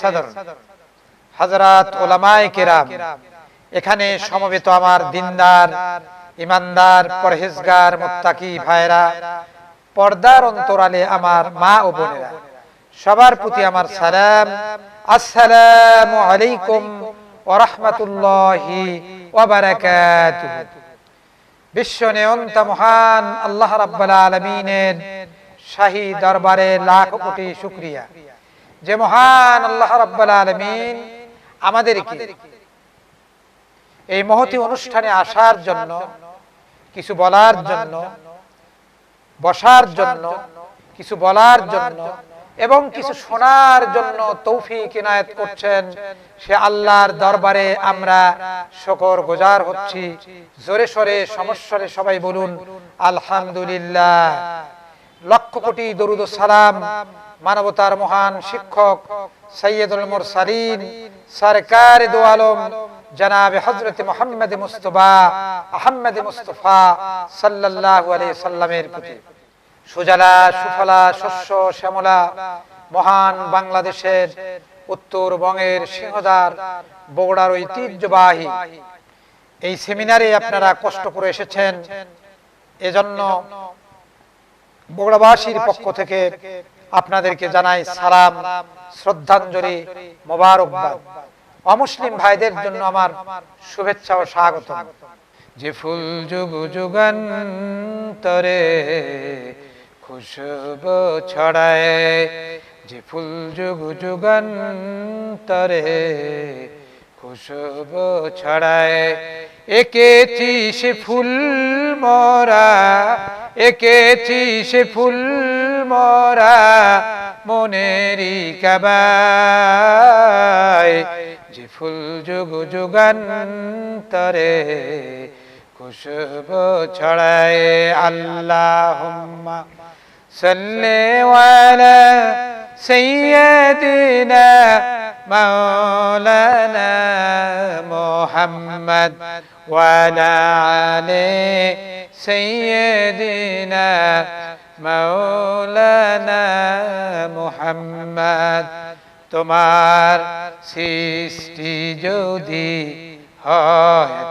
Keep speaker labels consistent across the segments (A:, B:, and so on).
A: সদর। কেরাম, এখানে সমবেত আমার দিনদার, ইমানদার, পরহেজগার, মুত্তাকি ভাইরা পর্দার অন্তরালে আমার মা ও বোনেরা, সবার প্রতি আমার সালাম। আসসালামু আলাইকুম ওয়া রাহমাতুল্লাহি বিশ্ব নেয়ন্তা মহান আল্লাহ রাব্বুল আলামিনের শাহী দরবারে লাখ কোটি শুকরিয়া। যে মহান আল্লাহ রাব্বুল আলামিন আমাদেরকে এই মহতি অনুষ্ঠানে আসার জন্য, কিছু বলার জন্য, বসার জন্য, কিছু বলার জন্য এবং কিছু শোনার জন্য তৌফিক ইনায়েত করছেন সে আল্লাহর দরবারে আমরা শকর গুজার হচ্ছি। জোরে সরে সমস্যরে সবাই বলুন, আলহামদুলিল্লাহ। লক্ষ কোটি দরুদ সালাম মানবতার মহান শিক্ষক সৈয়দুল মুরসালিন সরকার দু আলম, জনাবে হজরত মোহাম্মদ মুস্তফা আহমদ মুস্তফা সাল্লাল্লাহু আলাইহি সাল্লামের প্রতি। সুজলা, সুফলা, শস্য, শ্যামলা, মহান বাংলাদেশের উত্তরবঙ্গের সিংহদার বগুড়ার ঐতিহ্যবাহী। এই সেমিনারে আপনারা কষ্ট করে এসেছেন। এজন্য বগুড়াবাসীর পক্ষ থেকে আপনাদেরকে জানাই সালাম, শ্রদ্ধাঞ্জলি, মোবারকবাদ। অমুসলিম ভাইদের জন্য আমার শুভেচ্ছা ও স্বাগত যে ফুল যুগ যুগান্তরে খুশবু ছড়ায়, যে ফুল যুগ যুগান্তরে খুশবু ছড়ায়, একেছি সে ফুল মরা একেছি সে ফুল মরা মনেরই কাবায়। যে ফুল যুগ যুগান্তরে খুশবু ছড়ায়, আল্লাহুম্মা সাল্লি ওয়ালা সাইয়্যিদিনা মাওলানা মুহাম্মদ ওয়ালা আলি সাইয়্যিদিনা মাওলানা মুহাম্মদ তোমার সৃষ্টি যদি হয়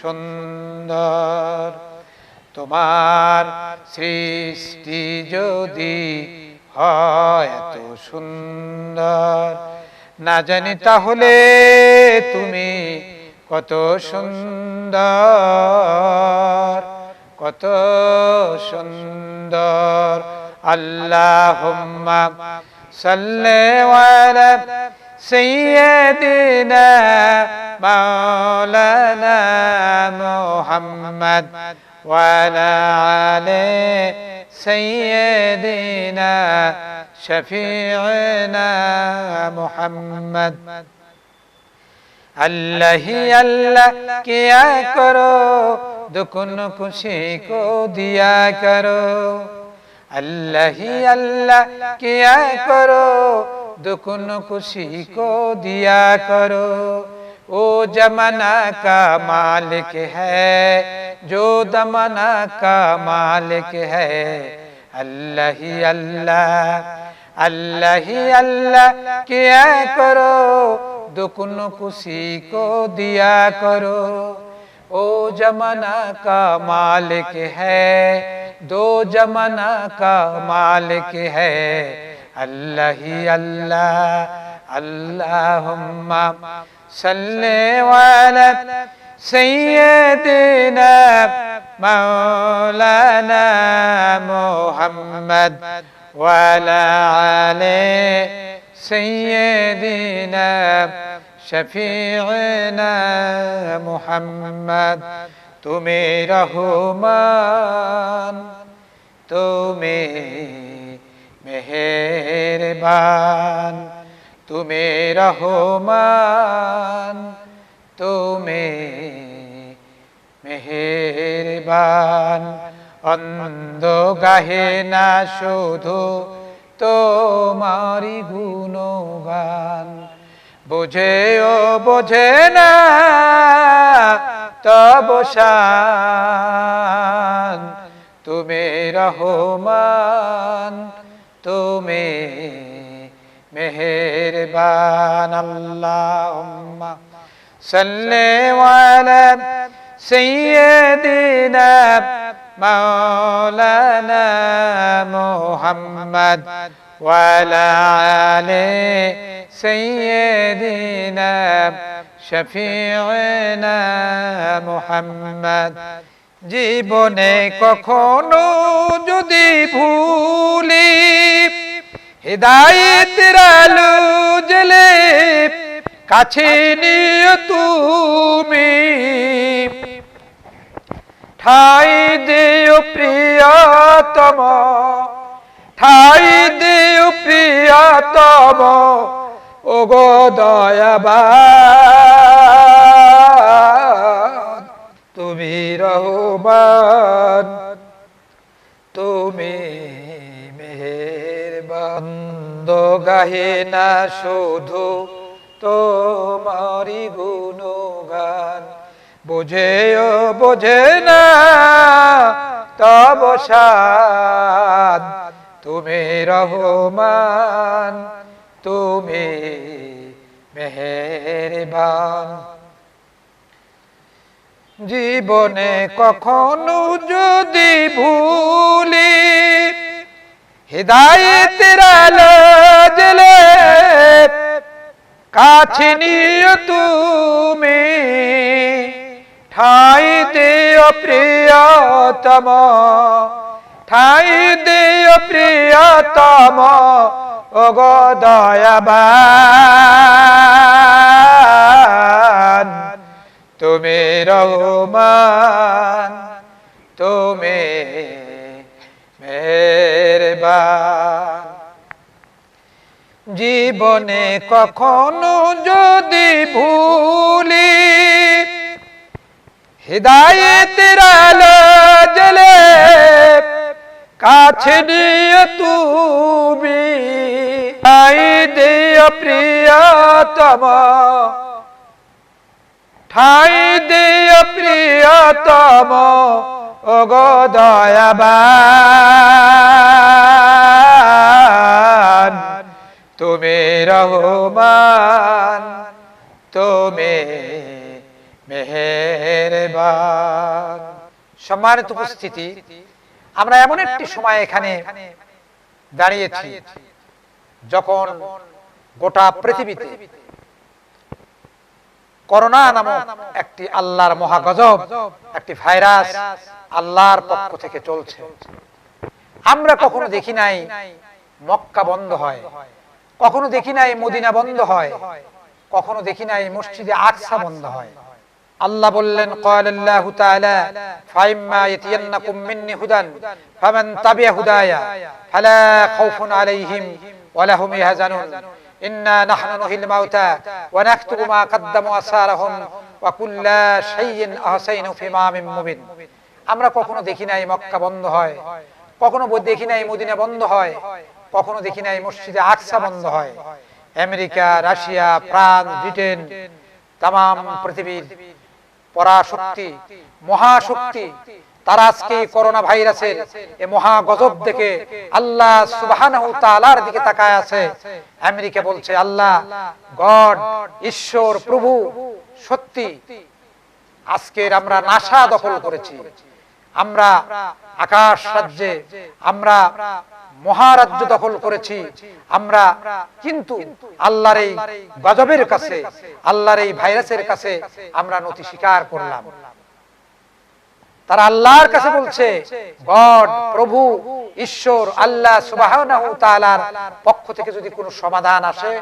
A: সুন্দর। তোমার সৃষ্টি যদি হয় এত সুন্দর। না জানি তাহলে তুমি কত সুন্দর কত সুন্দর আল্লাহুম্মা সাল্লি আলা سيدنا مولانا محمد وعلى آل سيدنا شفيعنا محمد اللہ ہی اللہ کیا کرو دکن خوشی کو دیا کرو اللہ ہی اللہ کیا کرو دکن خوشی کو دیا کرو وہ جمنا کا مالک ہے جو دمنا کا مالک ہے اللہ ہی اللہ अल्लाह ही अल्लाह किया करो, दुकुन खुशी को दिया करो। ओ जमाना का मालिक है, दो जमाना का मालिक है। अल्लाह ही अल्लाह, अल्लाहुम्मा सल्ले वाला सैयदना मौलाना मुहम्मद। ولعل سيدنا شفيعنا محمد. تميرهما تمي مهربان تميرهما تمي مهربان تمي অন্ধ গাহে না শুধু তোমারি গুণগান। বুঝেও বোঝে না, তব তুমি রহমান, তুমি মেহেরবান, আল্লাহুম্মা সাল্লি আলা সাইয়্যিদিনা মাওলানা মুহাম্মদ وعلى آل سيدنا শফিউনা মুহাম্মদ জীবনে কখনো যদি ভুলি হৃদায়তের আলো জলে কাছে নিয়ে তুমি ঠাই দিও প্রিয়তম, ঠাই দিও প্রিয়তম ও গো দয়াবান, তুমি রহমান, তুমি মেহেরবান গাহে না শুধু তোমারি গুণগান। বুঝেও বোঝে না, তব সাদ তুমি রহমান, তুমি মেহেরবান। জীবনে কখনো যদি ভুলি হৃদায়তের আলো জেলে কাছে নিয়ে তুমি। ঠাই দিও প্রিয়তম ঠাই দিও প্রিয়তম ওগো দয়াবান, তুমি রহমান, তুমি মেহেরবান। জীবনে কখনো যদি ভুলি হৃদায়তের আলো কাছে নিয়ে তুমি আই দিও প্রিয়তম ঠাই দিও প্রিয়তম ওগো দয়াবান তুমি রহমান তুমি মেহেরবান। সম্মানিত উপস্থিতি, আমরা এমন একটি সময় এখানে দাঁড়িয়েছি, যখন গোটা পৃথিবীতে করোনা নামক একটি আল্লাহর মহাগজব, একটি ভাইরাস আল্লাহর পক্ষ থেকে চলছে। আমরা কখনো দেখি নাই মক্কা বন্ধ হয়, কখনো দেখি নাই মদিনা বন্ধ হয়, কখনো দেখি নাই মসজিদে আকসা বন্ধ হয়। আল্লাহ বললেন, ক্বালাল্লাহু তাআলা, ফাইম্মা ইয়াতিয়ান্নাকুম মিন্নি হুদান, ফামান তাবিয়া হুদায়া, ফালা খাউফুন আলাইহিম ওয়ালা হুম ইয়াহজানুন। ইন্না নাহনু নুহিল মাউতা ওয়া নাকতুবু মা কদ্দামু আসারহুম ওয়া কুল্লা শাইইন আহসাইনু ফি ইমামিন মুবিন। আমরা কখনো দেখি নাই মক্কা বন্ধ হয়, কখনো দেখি নাই মদিনা বন্ধ হয়, কখনো দেখি নাই মসজিদে আকসা বন্ধ হয়। আমেরিকা, রাশিয়া, ফ্রান্স, ব্রিটেন তাম পৃথিবীর পরাশক্তি, মহাশক্তি। তারা আজকে করোনা ভাইরাসের এ মহা গজব দেখে আল্লাহ সুবহানাহু দিকে তাকায় আছে। আমেরিকা বলছে, আল্লাহ, গড, ঈশ্বর, প্রভু, সত্যি, আজকের আমরা নাসা দখল করেছি। আমরা আকাশ রাজ্যে, আমরা মহারাজ্য দখল করেছি। আমরা কিন্তু আল্লাহর এই গজবের কাছে, আল্লাহর এই ভাইরাসের কাছে আমরা নথি স্বীকার করলাম। তারা আল্লাহর কাছে বলছে, গড, প্রভু, ঈশ্বর, আল্লাহ সুবহানাহু পক্ষ থেকে যদি কোনো সমাধান আসে,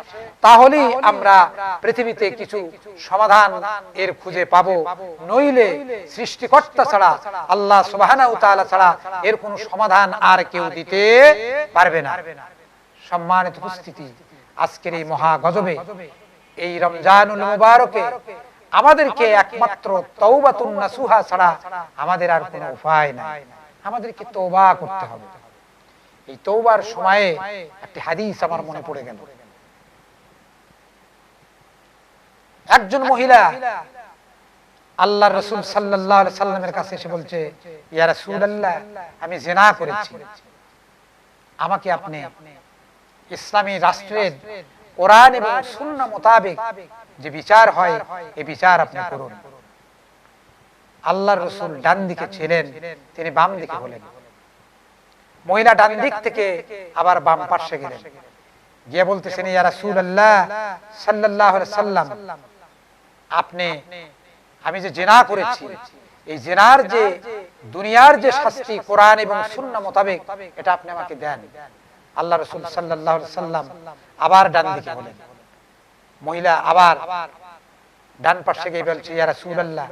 A: তাহলেই আমরা পৃথিবীতে কিছু সমাধান এর খুঁজে পাবো। নইলে সৃষ্টিকর্তা ছাড়া, আল্লাহ সুবহানাহু ছাড়া এর কোনো সমাধান আর কেউ দিতে পারবে না। সম্মানিত উপস্থিতি, আজকের এই মহা গজবে এই রমজানুল মুবারকে আমাদেরকে একমাত্র তৌবাতুন নাসুহা ছাড়া আমাদের আর কোনো উপায় নাই। আমাদেরকে তওবা করতে হবে। এই তওবার সময়ে একটি হাদিস আমার মনে পড়ে গেল। একজন মহিলা আল্লাহ রসুল সাল্লাল্লাহু আলাইহি সাল্লামের কাছে এসে বলছে ইয়া রাসূলুল্লাহ আমি জিনা করেছি। আমাকে আপনি ইসলামী রাষ্ট্রের কোরআন এবং শূন্য মোতাবেক যে বিচার হয় এই বিচার আপনি করুন। আল্লাহ রসুল ডান দিকে ছিলেন, তিনি বাম দিকে হলেন মহিলা ডান দিক থেকে আবার বাম পাশে গেলেন। গিয়ে বলতেছেন, ইয়া রাসূলুল্লাহ সাল্লাল্লাহু আলাইহি সাল্লাম, আপনি, আমি যে জেনা করেছি, এই জেনার যে দুনিয়ার যে শাস্তি কোরআন এবং শূন্য মোতাবেক, এটা আপনি আমাকে দেন। আল্লাহ রসুল আলাইহি সাল্লাম আবার ডান দিকে হলেন মহিলা আবার ডান পাশে গিয়ে বলছে ইয়া রাসূলুল্লাহ,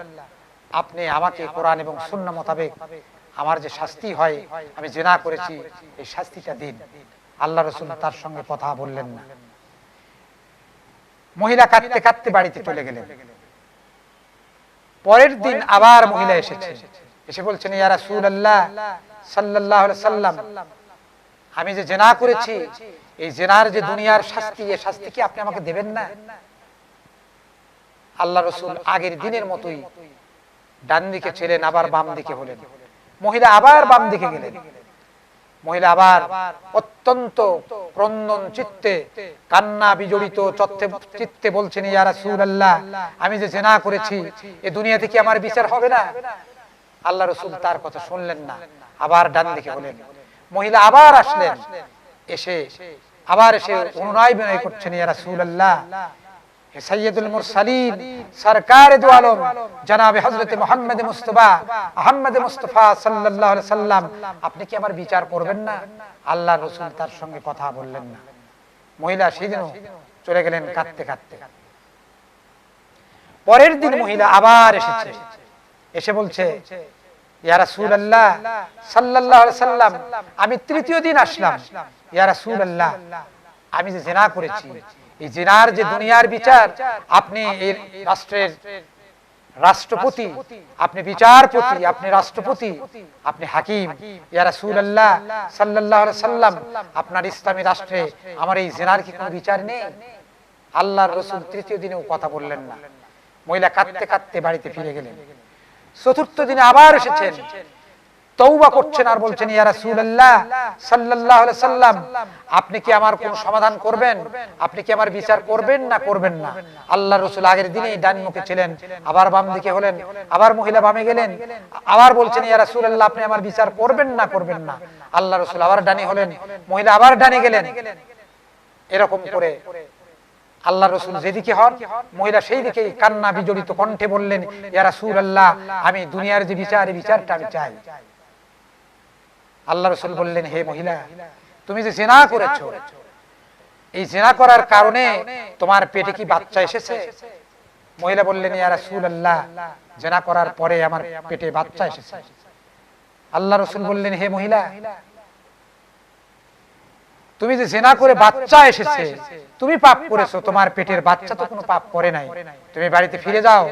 A: আপনি আমাকে কোরআন এবং সুন্নাহ মোতাবেক আমার যে শাস্তি হয়, আমি জেনা করেছি, এই শাস্তিটা দিন। আল্লাহ রসুল তার সঙ্গে কথা বললেন না। মহিলা কাঁদতে কাঁদতে বাড়িতে চলে গেলেন। পরের দিন আবার মহিলা এসেছে। এসে বলছেন, ইয়া রাসূলুল্লাহ, সাল্লাল্লাহু আলাইহি সাল্লাম আমি যে জেনা করেছি এই জেনার যে দুনিয়ার শাস্তি এই শাস্তি কি আপনি আমাকে দেবেন না? আল্লাহ রসুল আগের দিনের মতোই ডান দিকে ছিলেন আবার বাম দিকে হলেন মহিলা আবার বাম দিকে গেলেন। মহিলা আবার অত্যন্ত ক্রন্দন চিত্তে কান্না বিজড়িত চত্তে চিত্তে বলছেন ইয়া রাসূলুল্লাহ আমি যে জেনা করেছি এ দুনিয়াতে কি আমার বিচার হবে না? আল্লাহ রসুল তার কথা শুনলেন না আবার ডান দিকে হলেন মহিলা আবার আসলেন, এসে আবার এসে অনুনয় বিনয় করছেন আপনি কি আমার বিচার করবেন না? আল্লাহ রাসূল তার সঙ্গে কথা বললেন না। মহিলা সেদিনও চলে গেলেন কাঁদতে কাঁদতে। পরের দিন মহিলা আবার এসেছে, এসে বলছে আমি তৃতীয় দিন আসলাম। ইয়া রাসূলুল্লাহ, আমি যে জেনা করেছি, এই জেনার যে দুনিয়ার বিচার, আপনি এই রাষ্ট্রের রাষ্ট্রপতি, আপনি বিচারপতি, আপনি রাষ্ট্রপতি, আপনি হাকিম। আপনার ইসলামী রাষ্ট্রে আমার এই জেনার কি কোনো বিচার নেই? আল্লাহর রাসূল তৃতীয় দিনেও কথা বললেন না। মহিলা কাঁদতে কাঁদতে বাড়িতে ফিরে গেলেন। চতুর্থ দিনে আবার এসেছেন। তৌবা করছেন আর বলছেন ইয়া রাসূলুল্লাহ সাল্লাল্লাহু আলাইহি সাল্লাম আপনি কি আমার কোন সমাধান করবেন? আপনি কি আমার বিচার করবেন না করবেন না? আল্লাহ রাসূল আগের দিনেই ডান মুখে ছিলেন আবার বাম দিকে হলেন আবার মহিলা বামে গেলেন আবার বলছেন ইয়া রাসূলুল্লাহ আপনি আমার বিচার করবেন না করবেন না আল্লাহ রাসূল আবার ডানে হলেন মহিলা আবার ডানে গেলেন। এরকম করে আল্লাহ রসুল যেদিকে হন, মহিলা সেই দিকে কান্না বিজড়িত কণ্ঠে বললেন, ইয়া রাসূলুল্লাহ, আমি দুনিয়ার যে বিচার বিচারটা আমি চাই। আল্লাহ রসুল বললেন, হে মহিলা, তুমি যে জেনা করেছ, এই জেনা করার কারণে তোমার পেটে কি বাচ্চা এসেছে? মহিলা বললেন, ইয়া আল্লাহ জেনা করার পরে আমার পেটে বাচ্চা এসেছে। আল্লাহ রসুল বললেন, হে মহিলা তুমি যে জেনা করে বাচ্চা এসেছে তুমি পাপ করেছ তোমার পেটের বাচ্চা তো কোনো পাপ করে নাই। তুমি বাড়িতে ফিরে যাও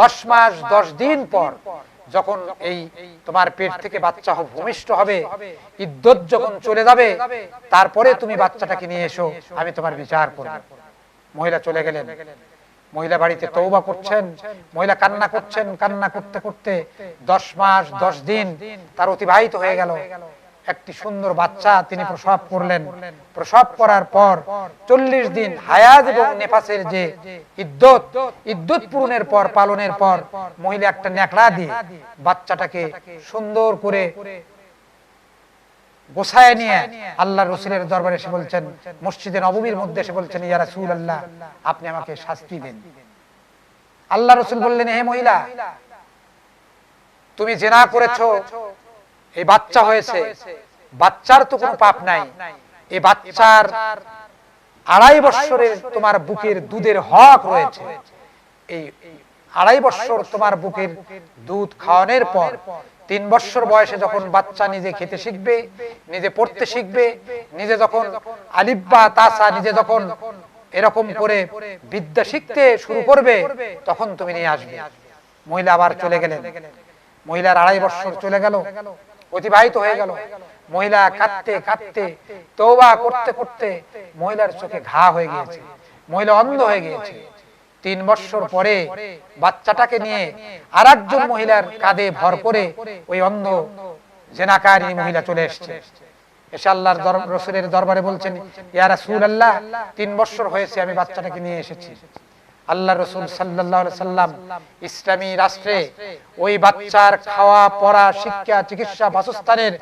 A: দশ মাস দশ দিন পর যখন এই তোমার পেট থেকে বাচ্চা ভূমিষ্ঠ হবে ইদ্যত যখন চলে যাবে তারপরে তুমি বাচ্চাটাকে নিয়ে এসো আমি তোমার বিচার করব। মহিলা চলে গেলেন। মহিলা বাড়িতে তৌবা করছেন মহিলা কান্না করছেন কান্না করতে করতে দশ মাস দশ দিন তার অতিবাহিত হয়ে গেল। একটি সুন্দর বাচ্চা তিনি প্রসব করলেন। প্রসব করার পর চল্লিশ দিন হায়াজ এবং নেফাসের যে ইদ্যত ইদ্যত পূরণের পর, পালনের পর মহিলা একটা ন্যাকড়া দিয়ে বাচ্চাটাকে সুন্দর করে গোসায় নিয়ে আল্লাহ রসুলের দরবারে এসে বলছেন, মসজিদে নবমীর মধ্যে এসে বলছেন, ইয়া আল্লাহ আপনি আমাকে শাস্তি দিন। আল্লাহ রসুল বললেন হে মহিলা, তুমি জেনা করেছ এই বাচ্চা হয়েছে। বাচ্চার তো কোনো পাপ নাই। এই বাচ্চার আড়াই বছরের তোমার বুকের দুধের হক রয়েছে। এই আড়াই বছর তোমার বুকের দুধ খাওয়ানোর পর তিন বছর বয়সে যখন বাচ্চা নিজে খেতে শিখবে, নিজে পড়তে শিখবে, নিজে যখন আলিব্বা তাসা নিজে যখন এরকম করে বিদ্যা শিখতে শুরু করবে, তখন তুমি নিয়ে আসবে। মহিলা আবার চলে গেলেন। মহিলার আড়াই বছর চলে গেল। অতিবাহিত হয়ে গেল। মহিলা কাঁদতে কাঁদতে তৌবা করতে করতে মহিলার চোখে ঘা হয়ে গিয়েছে। মহিলা অন্ধ হয়ে গিয়েছে। তিন বছর পরে বাচ্চাটাকে নিয়ে আর একজন মহিলার কাঁধে ভর করে ওই অন্ধ জেনাকারী মহিলা চলে এসছে। এসে আল্লাহর রসুলের দরবারে বলছেন, ইয়া আল্লাহ তিন বছর হয়েছে আমি বাচ্চাটাকে নিয়ে এসেছি। আল্লাহ রসুল আলাইহি সাল্লাম ইসলামী রাষ্ট্রে ওই বাচ্চার খাওয়া, পড়া, শিক্ষা, চিকিৎসা বাসস্থানের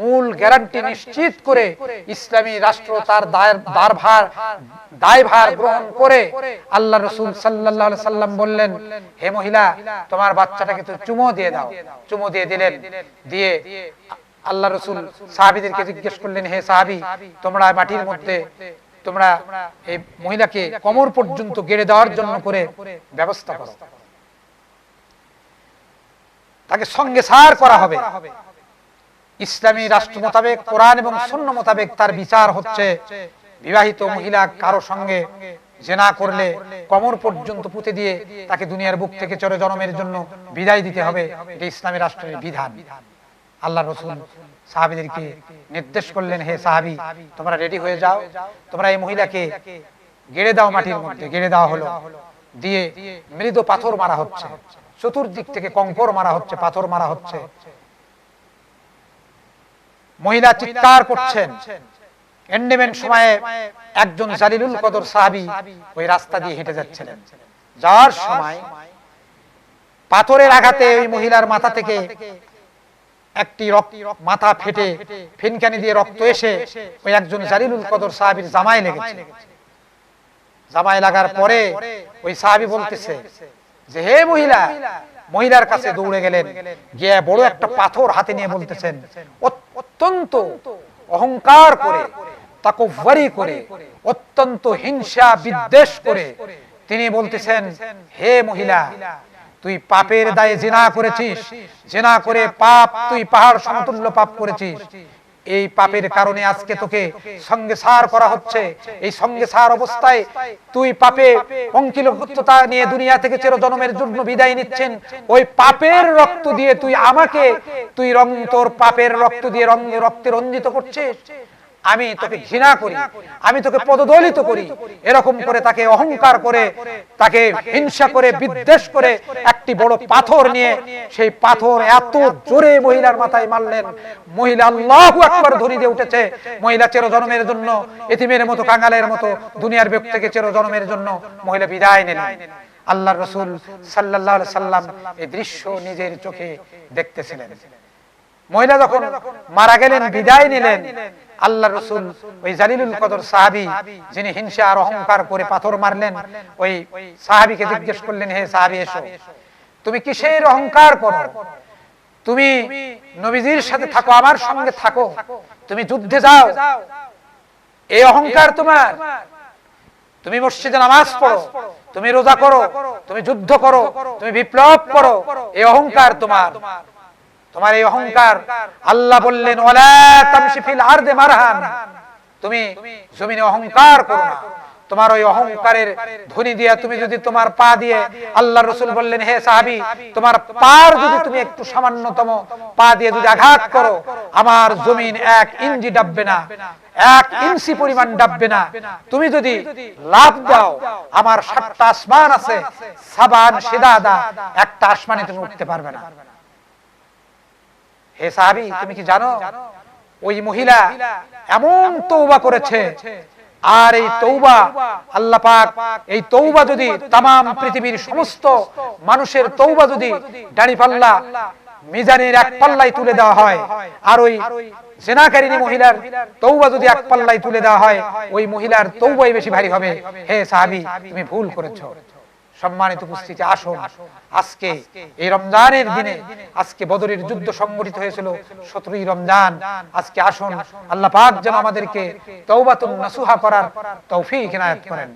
A: মূল গ্যারান্টি নিশ্চিত করে ইসলামী রাষ্ট্র তার দারভার, দায়ভার গ্রহণ করে আল্লাহ রসুল আলাইহি সাল্লাম বললেন, হে মহিলা, তোমার বাচ্চাটাকে তো চুমো দিয়ে দাও। চুমো দিয়ে দিলেন, দিয়ে আল্লাহ রসুল সাহাবিদেরকে জিজ্ঞেস করলেন, হে সাহাবি, তোমরা মাটির মধ্যে তোমরা এই মহিলাকে কোমর পর্যন্ত গেড়ে দেওয়ার জন্য করে ব্যবস্থা করো। তাকে সঙ্গে সার করা হবে। ইসলামী রাষ্ট্র মোতাবেক, কোরআন এবং শূন্য মোতাবেক তার বিচার হচ্ছে। বিবাহিত মহিলা কারও সঙ্গে জেনা করলে কমর পর্যন্ত পুঁতে দিয়ে তাকে দুনিয়ার বুক থেকে চরে জন্মের জন্য বিদায় দিতে হবে। এটা ইসলামী রাষ্ট্রের বিধান। আল্লাহ রসুল সাহাবিদেরকে নির্দেশ করলেন, হে সাহাবি, তোমরা রেডি হয়ে যাও। তোমরা এই মহিলাকে গেড়ে দাও মাটির মধ্যে, গেড়ে দেওয়া হলো। দিয়ে মৃদু পাথর মারা হচ্ছে। চতুর্দিক থেকে কঙ্কর মারা হচ্ছে, পাথর মারা হচ্ছে। মহিলা চিৎকার করছেন। এন্ডেমেন্ট সময়ে একজন জালিলুল কদর সাহাবি ওই রাস্তা দিয়ে হেঁটে যাচ্ছিলেন। যাওয়ার সময় পাথরের আঘাতে ওই মহিলার মাথা থেকে একটি রক্ত মাথা ফেটে ফিনকানি দিয়ে রক্ত এসে ওই একজন জালিলুল কদর সাহাবির জামায় লেগেছে। জামায় লাগার পরে ওই সাহাবি বলতেছে যে, হে মহিলা, মহিলার কাছে দৌড়ে গেলেন, গিয়ে বড় একটা পাথর হাতে নিয়ে বলতেছেন, অত্যন্ত অহংকার করে তাকব্বারি করে, অত্যন্ত হিংসা বিদ্বেষ করে, তিনি বলতেছেন, হে মহিলা তুই পাপের দায়ে জেনা করেছিস। জেনা করে পাপ তুই পাহাড় সমতুল্য পাপ করেছিস। এই পাপের কারণে আজকে তোকে সঙ্গে সার করা হচ্ছে। এই সঙ্গে সার অবস্থায় তুই পাপে অঙ্কিলতা নিয়ে দুনিয়া থেকে চিরজন্মের জন্য বিদায় নিচ্ছেন। ওই পাপের রক্ত দিয়ে তুই আমাকে, তুই রং তোর পাপের রক্ত দিয়ে রং রক্তে রঞ্জিত করছিস। আমি তোকে ঘৃণা করি আমি তোকে পদদলিত করি। এরকম করে তাকে অহংকার করে তাকে হিংসা করে বিদ্বেষ করে একটি বড় পাথর নিয়ে সেই পাথর এত জোরে মহিলার মাথায় মারলেন। মহিলা আল্লাহু আকবার ধ্বনি দিয়ে উঠেছে। মহিলা চিরজন্মের জন্য এতিমের মতো কাঙ্গালের মতো দুনিয়ার ব্যক্তি থেকে চিরজন্মের জন্য মহিলা বিদায় নিলেন। আল্লাহ রসুল আলাইহি সাল্লাম এই দৃশ্য নিজের চোখে দেখতেছিলেন। মহিলা যখন মারা গেলেন বিদায় নিলেন আল্লাহ রসুল, ওই জালিলুল কদর সাহাবি যিনি হিংসা আর অহংকার করে পাথর মারলেন, ওই সাহাবিকে জিজ্ঞেস করলেন, হে সাহাবি, এসো। তুমি কিসের অহংকার করো? তুমি নবীজির সাথে থাকো, আমার সঙ্গে থাকো। তুমি যুদ্ধে যাও। এই অহংকার তোমার। তুমি মসজিদে নামাজ পড়ো। তুমি রোজা করো। তুমি যুদ্ধ করো। তুমি বিপ্লব করো। এই অহংকার তোমার। তোমার এই অহংকার আল্লাহ বললেন ওয়ালা তামশি আরদে মারহান। তুমি জমিনে অহংকার করো না। তোমার ওই অহংকারের ধ্বনি দিয়া তুমি যদি তোমার পা দিয়ে আল্লাহ রসুল বললেন হে সাহাবি তোমার পার যদি তুমি একটু সামান্যতম পা দিয়ে যদি আঘাত করো আমার জমিন এক ইঞ্চি ডাববে না এক ইঞ্চি পরিমাণ ডাববে না। তুমি যদি লাভ দাও আমার সাতটা আসমান আছে সাবান সিদাদা একটা আসমানে তুমি উঠতে পারবে না। হে সাহাবি, তুমি কি জানো ওই মহিলা এমন তৌবা করেছে? আর এই তৌবা আল্লাহ পাক, এই তৌবা যদি তামাম পৃথিবীর সমস্ত মানুষের তৌবা যদি দাড়ি পাল্লা, মিজানের এক পাল্লাই তুলে দেওয়া হয়, আর ওই জেনাকারিনী মহিলার তৌবা যদি এক পাল্লাই তুলে দেওয়া হয়, ওই মহিলার তৌবাই বেশি ভারী হবে। হে সাহাবি, তুমি ভুল করেছ। সম্মানিত উপস্থিতি আসুন। আজকে এই রমজানের দিনে আজকে বদরের যুদ্ধ সংগঠিত হয়েছিল সতেরোই রমজান। আজকে আসুন আল্লাহ পাক যেন আমাদেরকে তৌবাতুন নাসুহা করার তৌফিক ইনায়াত করেন।